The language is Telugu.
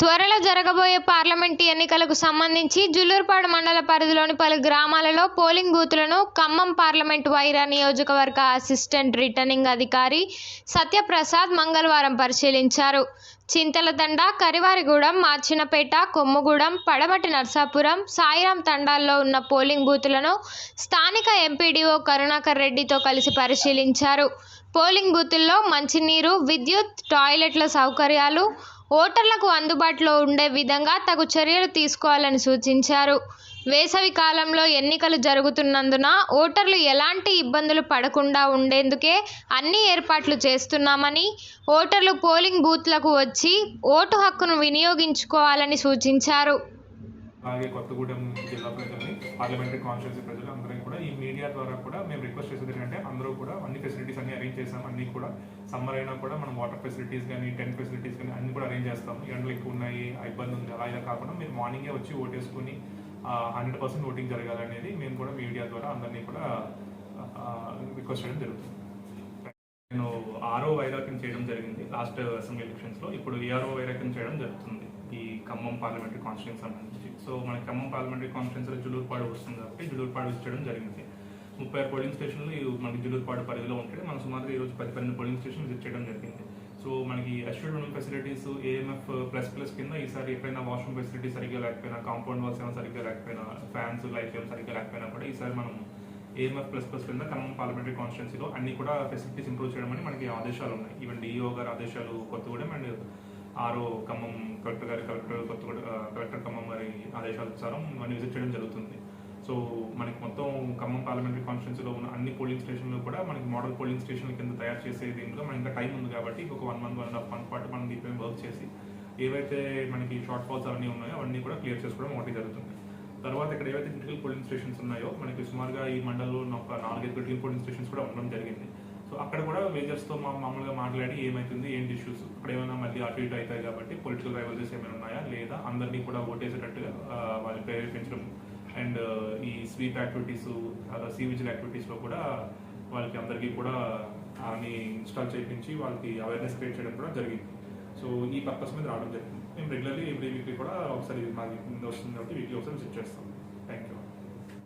త్వరలో జరగబోయే పార్లమెంట్ ఎన్నికలకు సంబంధించి జుల్లూరుపాడు మండల పరిధిలోని పలు గ్రామాలలో పోలింగ్ బూతులను ఖమ్మం పార్లమెంటు వైరా నియోజకవర్గ అసిస్టెంట్ రిటర్నింగ్ అధికారి సత్యప్రసాద్ మంగళవారం పరిశీలించారు. చింతలదండ కరివారిగూడెం మార్చినపేట కొమ్ముగూడెం పడమటి నర్సాపురం సాయిరాం తండాల్లో ఉన్న పోలింగ్ బూతులను స్థానిక ఎంపీడీఓ కరుణాకర్ రెడ్డితో కలిసి పరిశీలించారు. పోలింగ్ బూతుల్లో మంచినీరు విద్యుత్ టాయిలెట్ల సౌకర్యాలు ఓటర్లకు అందుబాటులో ఉండే విధంగా తగు చర్యలు తీసుకోవాలని సూచించారు. వేసవి కాలంలో ఎన్నికలు జరుగుతున్నందున ఓటర్లు ఎలాంటి ఇబ్బందులు పడకుండా ఉండేందుకే అన్ని ఏర్పాట్లు చేస్తున్నామని ఓటర్లు పోలింగ్ బూత్లకు వచ్చి ఓటు హక్కును వినియోగించుకోవాలని సూచించారు. అలాగే కొత్తగూడెం జిల్లా ప్రజల్ని పార్లమెంటరీ కాన్స్టిట్యూన్సీ ప్రజలు అందరికీ కూడా ఈ మీడియా ద్వారా కూడా మేము రిక్వెస్ట్ చేసేది ఏంటంటే అందరూ కూడా అన్ని ఫెసిలిటీస్ అన్ని అరేంజ్ చేసాం అన్ని కూడా సమ్మర్ అయినా కూడా మనం వాటర్ ఫెసిలిటీస్ కానీ టెంట్ ఫెసిలిటీస్ కానీ అన్ని కూడా అరేంజ్ చేస్తాం. ఎండలు ఎక్కువ ఉన్నాయి ఇబ్బంది ఉంది. అలా ఇలా కాకుండా మీరు మార్నింగే వచ్చి ఓటేసుకుని హండ్రెడ్ పర్సెంట్ ఓటింగ్ జరగాలనేది మేము కూడా మీడియా ద్వారా అందరినీ కూడా రిక్వెస్ట్ చేయడం జరుగుతుంది. నేను ఆరో వైరాక్యం చేయడం జరిగింది లాస్ట్ అసెంబ్లీ ఎలక్షన్స్లో ఇప్పుడు ఏఆర్ఓ వైరాక్యం చేయడం జరుగుతుంది ఈ ఖమ్మం పార్లమెంటరీ కాన్స్టిట్యూన్స్ సంబంధించి. సో మన ఖమ్మం పార్లమెంటరీ కాన్స్టిట్యూన్స్లో జులూర్పాడు వస్తుంది కాబట్టి జులూర్పాడు చేయడం జరిగింది. ముప్పై ఆరు పోలింగ్ స్టేషన్లు మనకి జులూర్పాడు పరిధిలో ఉంటాయి. మనం సుమారుగా ఈరోజు పది పన్నెండు పోలింగ్ స్టేషన్లు ఇచ్చేయడం చేయడం జరిగింది. Restaurant facilities AMF plus plus కింద ఈసారి ఎప్పుడైనా వాష్రూమ్ ఫెసిలిటీ సరిగ్గా లేకపోయినా కాంపౌండ్ వాల్స్ ఏమైనా సరిగ్గా లేకపోయినా ఫ్యాన్స్ లైఫ్ ఏమైనా సరిగ్గా లేకపోయినా కూడా ఈసారి మనం ఏఎంఎఫ్ ప్లస్ ప్లస్ కింద ఖమ్మం పార్లమెంటరీ కాన్స్టిట్యున్సీలో అన్ని కూడా ఫెసిలిటీస్ ఇంప్రూవ్ చేయడం అని మనకి ఆదేశాలు ఉన్నాయి. ఈవెన్ డిఈఓ గారి ఆదేశాలు కొత్తగూడెం అండ్ ఆరో ఖమ్మం కలెక్టర్ గారి కలెక్టర్ కొత్తగూడెం కూడా కలెక్టర్ ఖమ్మం గారి ఆదేశాలు ప్రకారం ఇవన్నీ విజిట్ చేయడం జరుగుతుంది. సో మనకి మొత్తం ఖమ్మం పార్లమెంటరీ కాన్స్టిట్యున్సీలో ఉన్న అన్ని పోలింగ్ స్టేషన్లు కూడా మనకి మోడల్ పోలింగ్ స్టేషన్ల కింద తయారు చేసే దీంట్లో మనకి ఇంకా టైం ఉంది కాబట్టి ఒక one month one and half month పాటు మనం దీనిపై వర్క్ చేసి ఏవైతే మనకి షార్ట్ ఫాల్స్ అవన్నీ ఉన్నాయో అవన్నీ కూడా క్లియర్ చేసుకోవడం ఒకటి జరుగుతుంది. తర్వాత ఇక్కడ ఏవైతే క్రిటికల్ పోలింగ్ స్టేషన్స్ ఉన్నాయో మనకి సుమారుగా ఈ మండలంలో ఉన్న ఒక నాలుగైదు క్రిటికల్ పోలింగ్ స్టేషన్స్ కూడా ఉండడం జరిగింది. సో అక్కడ కూడా మేజర్స్తో మా మామూలుగా మాట్లాడి ఏమైతుంది ఏంటి ఇష్యూస్ అక్కడ ఏమైనా మళ్ళీ అటు ఇటు అవుతాయి కాబట్టి పొలిటికల్ రైవల్రీస్ ఏమైనా ఉన్నాయా? లేదా అందరినీ కూడా ఓటేసేటట్టుగా వాళ్ళు ప్రేరేపించడం అండ్ ఈ స్వీప్ యాక్టివిటీస్ సీ విజిల్ యాక్టివిటీస్లో కూడా వాళ్ళకి అందరికీ కూడా అని ఇన్స్టాల్ చేయించి వాళ్ళకి అవేర్నెస్ క్రియేట్ చేయడం కూడా జరిగింది. సో ఈ పర్పస్ మీద రావడం జరిగింది. మేము రెగ్యులర్లీ ఎవ్రీ వీక్లీ కూడా ఒకసారి మాకు వస్తుంది కాబట్టి వీక్లీ ఒకసారి విజిట్ చేస్తాం. Thank you